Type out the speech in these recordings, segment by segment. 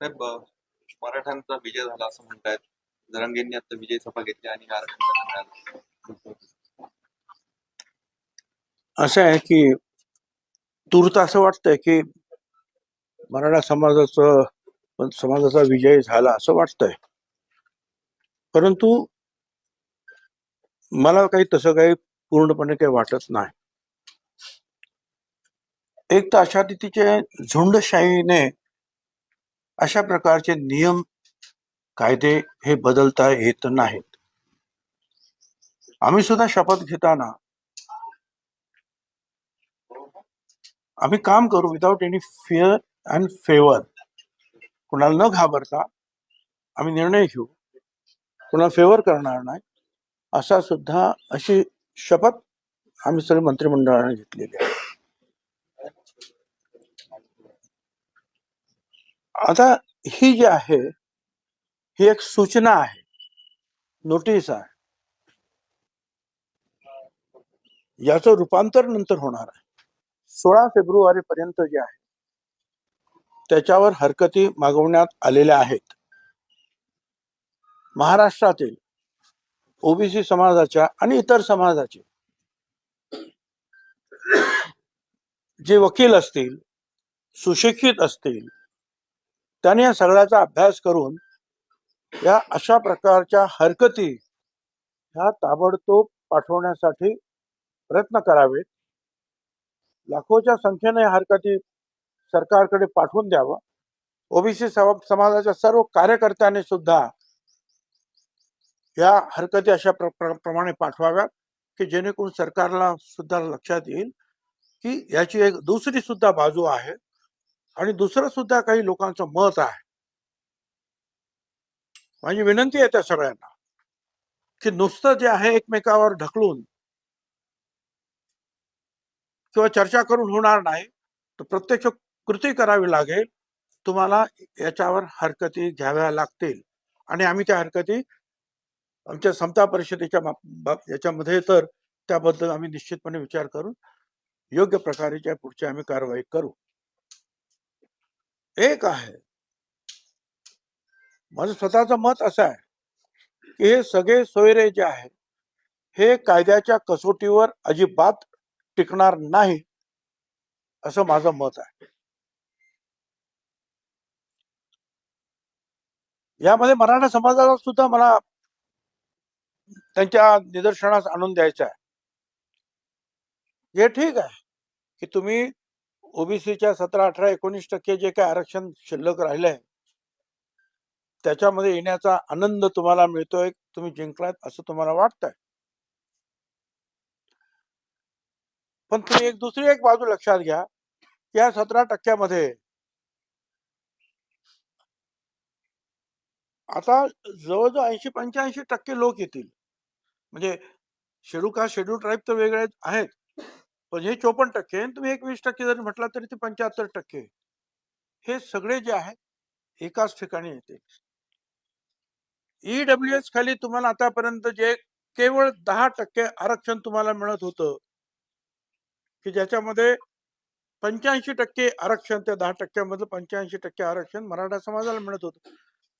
साहेब मराठ्यांचा विजय झाला असं म्हणतायत. जरांगेंनी आता विजय सभा घेतली आणि आरक्षण असं आहे की तूर्त असं वाटतंय की मराठा समाजाचं पण समाजाचा विजय झाला असं वाटतंय. परंतु मला काही तसं काही पूर्णपणे काही वाटत नाही. एक तर अशा रीतीचे झुंडशाहीने अशा प्रकारचे नियम कायदे हे बदलता येत नाहीत. आम्ही सुद्धा शपथ घेताना आम्ही काम करू without any fear and favour कुणाला न घाबरता आम्ही निर्णय घेऊ. कुणाला फेवर करणार नाही असा सुद्धा अशी शपथ आम्ही सगळे मंत्रिमंडळाने घेतलेली आहे. आता ही जी आहे ही एक सूचना आहे. नोटीस आहे. याचं रूपांतर नंतर होणार आहे. सोळा फेब्रुवारी पर्यंत जे आहे त्याच्यावर हरकती मागवण्यात आलेल्या आहेत. महाराष्ट्रातील ओबीसी समाजाच्या आणि इतर समाजाचे जे वकील असतील सुशिक्षित असतील त्याने या सगळ्याचा अभ्यास करून या अशा प्रकारच्या हरकती ह्या ताबडतोब पाठवण्यासाठी प्रयत्न करावेत. लाखोच्या संख्येने या हरकती सरकारकडे पाठवून द्यावं. ओबीसी समाजाच्या सर्व कार्यकर्त्यांनी सुद्धा या हरकती अशा प्र- प्रमाणे पाठवाव्यात की जेणेकरून सरकारला सुद्धा लक्षात येईल की याची एक दुसरी सुद्धा बाजू आहे. आणि दुसरं सुद्धा काही लोकांचं मत आहे. माझी विनंती आहे त्या सगळ्यांना की नुसतं जे आहे एकमेकावर ढकलून किंवा चर्चा करून होणार नाही तर प्रत्यक्ष कृती करावी लागेल. तुम्हाला याच्यावर हरकती घ्याव्या लागतील. आणि आम्ही त्या हरकती आमच्या समता परिषदेच्या याच्यामध्ये तर त्याबद्दल आम्ही निश्चितपणे विचार करून योग्य प्रकारेच्या पुढची आम्ही कारवाई करू. एक आहे. माझं स्वतःचं मत असं आहे की हे सगळे सोयरे जे आहे हे कायद्याच्या कसोटीवर अजिबात टिकणार नाही असं माझं मत आहे. यामध्ये मराठा समाजाला सुद्धा मला त्यांच्या निदर्शनास आणून द्यायचं आहे. हे ठीक आहे की तुम्ही ओबीसीच्या सतरा अठरा एकोणीस टक्के जे काही आरक्षण शिल्लक राहिलंय त्याच्यामध्ये येण्याचा आनंद तुम्हाला मिळतोय तुम्ही जिंकलात असं तुम्हाला वाटतंय. पण तुम्ही एक दुसरी एक बाजू लक्षात घ्या की या सतरा टक्क्यामध्ये आता जवळजवळ ऐंशी पंच्याऐंशी टक्के लोक येतील. म्हणजे शेड्यूल कास्ट शेड्यूल ट्राईब तर वेगळे आहेत. पण हे चोपन्न टक्के आणि तुम्ही एक वीस टक्के जरी म्हटला तरी ते पंच्याहत्तर टक्के. हे सगळे जे आहे एकाच ठिकाणी येते. ईडब्ल्यू एस खाली तुम्हाला आतापर्यंत जे केवळ दहा टक्के आरक्षण तुम्हाला मिळत होतं की ज्याच्यामध्ये पंच्याऐंशी टक्के आरक्षण त्या दहा टक्क्यामधलं पंच्याऐंशी टक्के आरक्षण मराठा समाजाला मिळत होतं.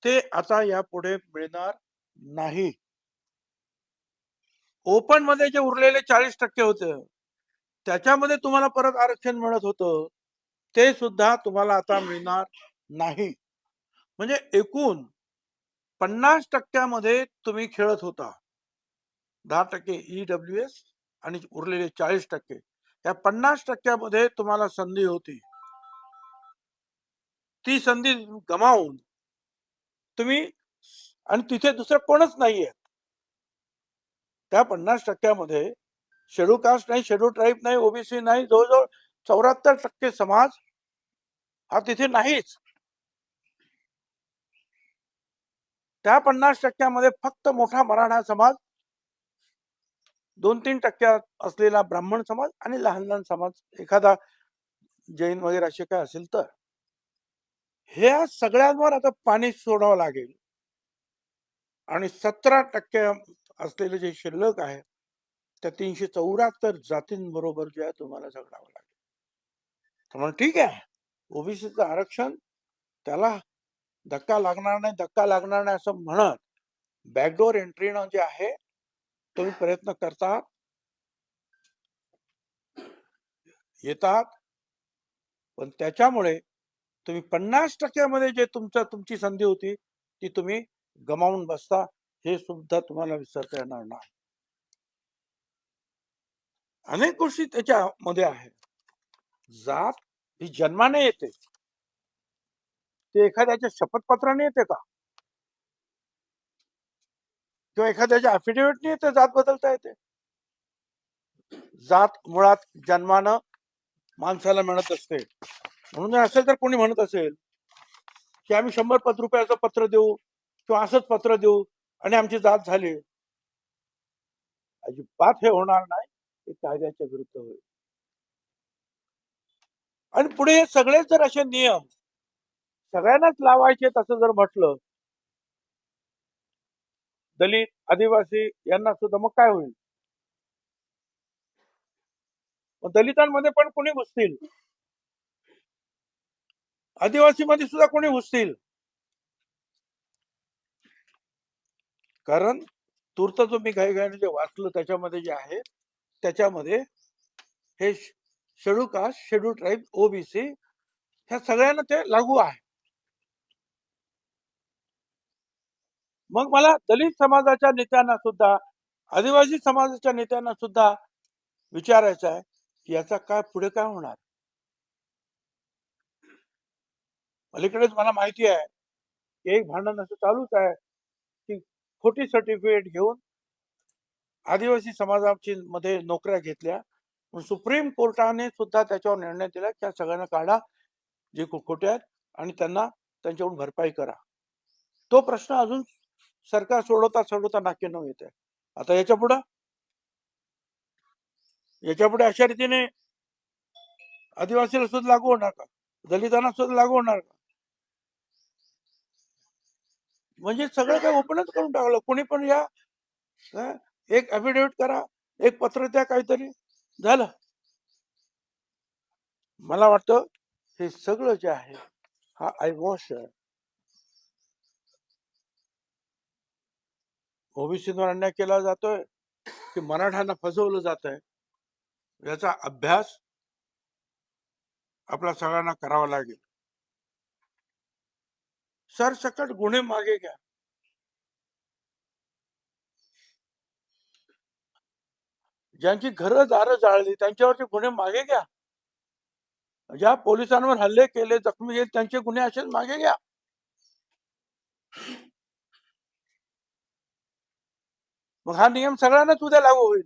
ते आता यापुढे मिळणार नाही. ओपनमध्ये जे उरलेले चाळीस टक्के होते त्याच्यामध्ये तुम्हाला परत आरक्षण मिळत होतं. ते सुद्धा तुम्हाला आता मिळणार नाही. म्हणजे एकूण पन्नास टक्क्यामध्ये तुम्ही खेळत होता. दहा टक्के ईडब्ल्यू एस आणि उरलेले चाळीस टक्के. या पन्नास टक्क्यामध्ये तुम्हाला संधी होती. ती संधी गमावून तुम्ही आणि तिथे दुसरं कोणच नाहीये. त्या पन्नास टक्क्यामध्ये शेड्यू कास्ट नाही शेड्यू ट्राईब नाही ओबीसी नाही जवळजवळ चौऱ्याहत्तर टक्के समाज हा तिथे नाहीच. त्या पन्नास टक्क्यामध्ये फक्त मोठा मराठा समाज दोन तीन टक्क्यात असलेला ब्राह्मण समाज आणि लहान लहान समाज एखादा जैन वगैरे असे काय असेल तर. ह्या सगळ्यांवर आता पाणी सोडावं लागेल. आणि सतरा टक्के असलेले जे शिल्लक आहे त्या तीनशे चौऱ्याहत्तर जातींबरोबर जे आहे तुम्हाला झगडावं लागेल. तर म्हणून ठीक आहे. ओबीसीचं आरक्षण त्याला धक्का लागणार नाही धक्का लागणार नाही असं म्हणत बॅकडोर एंट्रीनं जे आहे तुम्ही प्रयत्न करता येतात. पण त्याच्यामुळे तुम्ही पन्नास टक्क्यामध्ये जे तुमचं तुमची संधी होती ती तुम्ही गमावून बसता हे सुद्धा तुम्हाला विसरता येणार नाही. अनेक गोष्टी त्याच्यामध्ये आहेत. जात ही जन्माने येते. ते एखाद्याच्या शपथपत्राने येते का? किंवा एखाद्याच्या अफिडेव्हिटने येते जात बदलता येते. जात मुळात जन्मानं माणसाला मिळत असते. म्हणून जर असेल तर कोणी म्हणत असेल की आम्ही शंभर पत रुपयाचं पत्र देऊ किंवा असंच पत्र देऊ आणि आमची जात झाली. अजिबात हे होणार नाही. हे कायद्याच्या विरुद्ध होईल. आणि पुढे हे सगळेच जर असे नियम सगळ्यांनाच लावायचे असं जर म्हटलं दलित आदिवासी यांना सुद्धा मग काय होईल? मग दलितांमध्ये पण कोणी घुसतील? आदिवासी मध्ये सुद्धा कोणी घुसतील? कारण तूर्त जो मी घाईघाईने जे वाचलं त्याच्यामध्ये जे आहे त्याच्यामध्ये हे schedule caste schedule tribe OBC ह्या सगळ्यांना ते लागू आहे. मग मला दलित समाजाच्या नेत्यांना सुद्धा आदिवासी समाजाच्या नेत्यांना सुद्धा विचारायचं आहे की याचा काय पुढे काय होणार? अलीकडेच मला माहिती आहे की एक भांडण असं चालूच आहे की खोटी सर्टिफिकेट घेऊन आदिवासी समाजाची मध्ये नोकऱ्या घेतल्या. पण सुप्रीम कोर्टाने सुद्धा त्याच्यावर निर्णय दिला की सगळ्यांना काढा. जे खोटे आहेत आणि त्यांना त्यांच्याकडून भरपाई करा. तो प्रश्न अजून सरकार सोडवता सोडवता नाकी न येत आहे. आता याच्या पुढं? याच्यापुढे अशा रीतीने आदिवासीला सुद्धा लागू होणार का? दलितांना सुद्धा लागू होणार का? म्हणजे सगळं काही ओपनच करून टाकलं. कोणी पण या एक अफिडेव्हिट करा एक पत्र द्या काहीतरी. झालं. मला वाटतं हे सगळं जे आहे हा आयवॉश आहे ओबीसीवर अन्याय केला जातोय की मराठ्यांना फसवलं जात आहे याचा अभ्यास आपल्या सगळ्यांना करावा लागेल. सरसकट गुन्हे मागे घ्या. ज्यांची घरं दारं जाळली त्यांच्यावरचे गुन्हे मागे घ्या. ज्या पोलिसांवर हल्ले केले जखमी केले त्यांचे गुन्हे असेच मागे घ्या. मग हा नियम सगळ्यांनाच उद्या लागू होईल.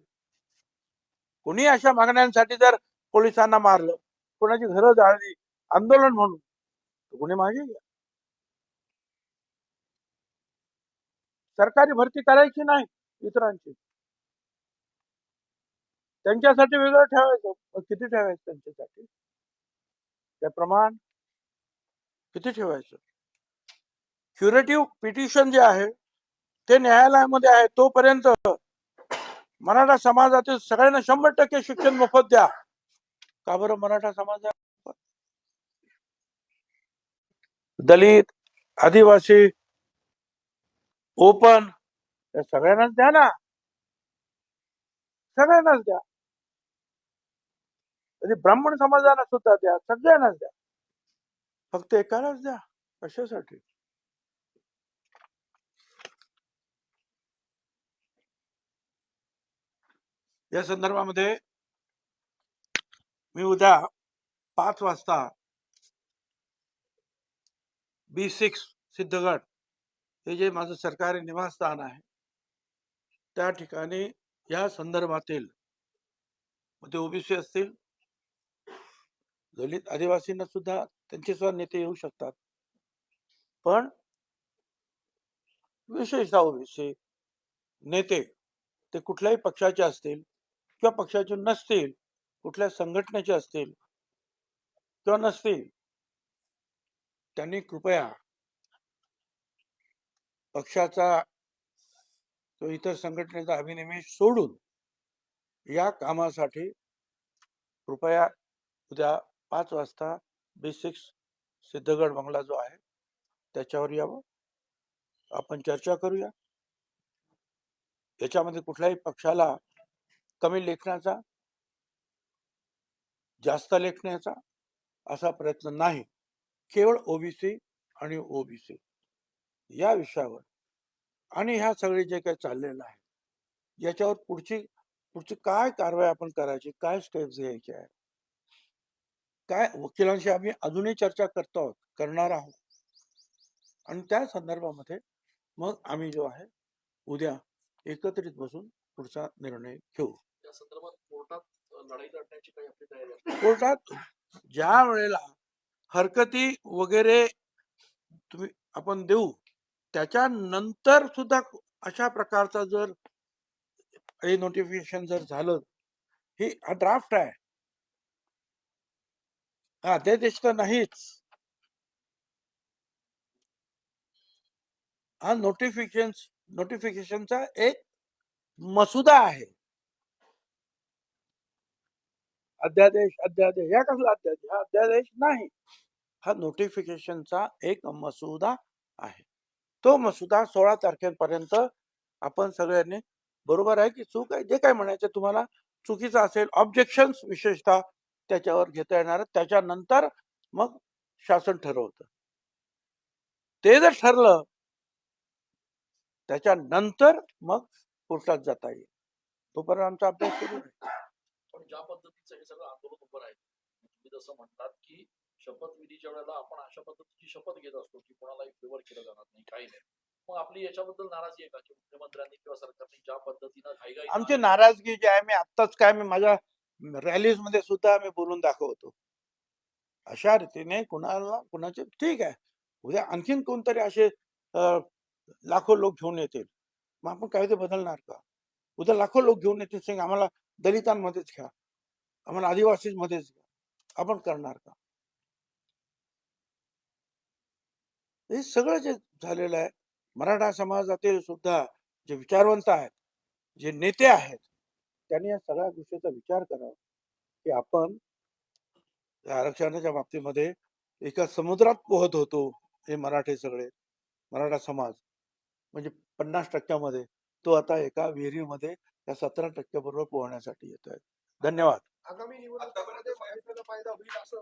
कोणी अशा मागण्यांसाठी जर पोलिसांना मारलं कोणाची घरं जाळली आंदोलन म्हणून गुन्हे मागे घ्या. सरकारी भरती करायची नाही इतरांची. त्यांच्यासाठी वेगळं ठेवायचं. किती ठेवायचं त्यांच्यासाठी? ते प्रमाण किती ठेवायचं? क्युरेटिव्ह पिटिशन जे आहे ते न्यायालयामध्ये आहे तोपर्यंत मराठा समाजातील सगळ्यांना शंभर टक्के शिक्षण मोफत द्या. का बरं मराठा समाजा? दलित आदिवासी ओपन या सगळ्यांनाच द्या ना. सगळ्यांनाच द्या. म्हणजे ब्राह्मण समाजाला सुद्धा द्या सगळ्यांनाच द्या. फक्त एकालाच द्या कशासाठी? या संदर्भामध्ये मी उद्या पाच वाजता बी सिक्स सिद्धगड हे जे माझं सरकारी निवासस्थान आहे त्या ठिकाणी या संदर्भातील मग ते ओबीसी असतील दलित आदिवासींना सुद्धा त्यांचे सुद्धा नेते येऊ शकतात. पण विशेषतः ओबीसी नेते ते कुठल्याही पक्षाचे असतील किंवा पक्षाचे नसतील कुठल्या संघटनेचे असतील किंवा नसतील त्यांनी कृपया पक्षाचा किंवा इतर संघटनेचा अभिनिवेश सोडून या कामासाठी कृपया उद्या पाच वाजता बी सिक्स सिद्धगड बंगला जो आहे त्याच्यावर यावं. आपण चर्चा करूया. याच्यामध्ये कुठल्याही पक्षाला कमी लेखण्याचा जास्त लेखण्याचा असा प्रयत्न नाही. केवळ ओबीसी आणि ओबीसी. या विषयावर. आणि ह्या सगळे जे काही चाललेलं आहे याच्यावर पुढची पुढची काय कारवाई आपण करायची काय स्टेप्स घ्यायचे आहे काय वकिलांशी आम्ही अजूनही चर्चा करतो आहोत करणार आहोत. आणि त्या संदर्भामध्ये मग आम्ही जो आहे उद्या एकत्रित बसून पुढचा निर्णय घेऊ. कोर्टात ज्या वेळेला हरकती वगैरे तुम्ही आपण देऊ त्याच्यानंतर सुद्धा अशा प्रकारचा जर नोटिफिकेशन जर झालं ही हा ड्राफ्ट आहे. हा अध्यादेश तर नाहीच. हा नोटिफिकेशन नोटिफिकेशनचा एक मसुदा आहे. अध्यादेश अध्यादेश. या कसला अध्यादेश? हा अध्यादेश नाही. हा नोटिफिकेशनचा एक मसुदा आहे. तो मसुदा सोळा तारखेपर्यंत आपण सगळ्यांनी बरोबर आहे की चूक आहे? जे काय म्हणायचं तुम्हाला चुकीचं असेल ऑब्जेक्शन विशेषतः त्याच्यावर घेता येणार त्याच्यानंतर मग शासन ठरवतं. ते जर ठरलं त्याच्यानंतर मग कोर्टात जाता येईल. तोपर्यंत आमचा अभ्यास सुरू आहे. पण ज्या पद्धतीचं हे सगळं आंदोलन उभं आहे तुम्ही जसं म्हणतात की शपथविधीच्या वेळेला आपण अशा पद्धतीची शपथ घेत असतो की कोणालाही फेवर केलं जाणार नाही काही नाही. मग आपली याच्याबद्दल नाराजी आहे का की मुख्यमंत्र्यांनी किंवा सरकारने ज्या पद्धतीनं घाईघाई आमची नाराजगी जी आहे मी आत्ताच काय मी माझ्या रॅलीजमध्ये सुद्धा आम्ही बोलून दाखवतो. अशा रीतीने कुणाला कुणाचे ठीक आहे. उद्या आणखीन कोणतरी असे लाखो लोक घेऊन येतील. मग आपण कायदे बदलणार का? उद्या लाखो लोक घेऊन येतील सिंग आम्हाला दलितांमध्येच घ्या. आम्हाला आदिवासी मध्येच घ्या. आपण करणार का? हे सगळं जे झालेलं आहे मराठा समाजातील सुद्धा जे विचारवंत आहेत जे नेते आहेत त्यांनी या सगळ्या गोष्टीचा विचार करावा की आपण आरक्षणाच्या बाबतीमध्ये एका समुद्रात पोहत होतो हे मराठे सगळे मराठा समाज. म्हणजे पन्नास टक्क्यामध्ये तो आता एका विहिरीमध्ये या सतरा टक्क्या बरोबर पोहण्यासाठी येत आहे धन्यवाद आगामी निवडणुकीमध्ये फायदा होईल असं.